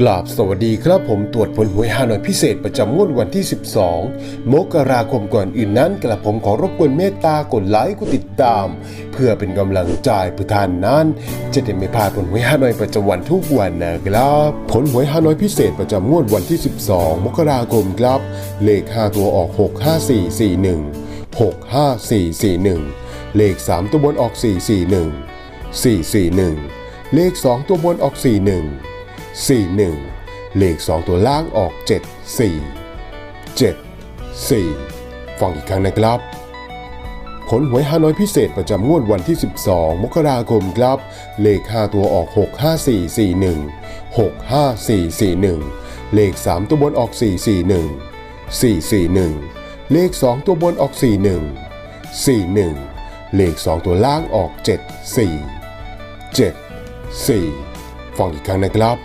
กราบสวัสดีครับผมตรวจผลหวยฮานอยพิเศษประจำงวดวันที่ 12 มกราคมก่อนอื่นนั้นกระผมขอรบกวนเมตตากดไลค์กดติดตาม เพื่อเป็นกำลังใจเพื่อท่านนั้น จะได้ไม่พลาดผลหวยฮานอยประจำวันทุกวันนะครับ ผลหวยฮานอยพิเศษประจำงวดวันที่ 12 มกราคมครับ เลข 5 ตัวออก 65441 65441 เลข 3 ตัวบนออก 441 441 เลข 2 ตัวบนออก 41 41 เลข 2 ตัวล่างออก 7 4 7 4 ฟังอีกครั้งนะครับ ผลหวยฮานอยพิเศษประจำงวดวันที่ 12 มกราคมครับ เลข 5 ตัวออก 65441 65441 เลข 3 ตัวบนออก 441 441 เลข 2 ตัวบนออก 41 41 เลข 2 ตัวล่างออก 7 4 7 4ฟังอีกครั้งนะครับ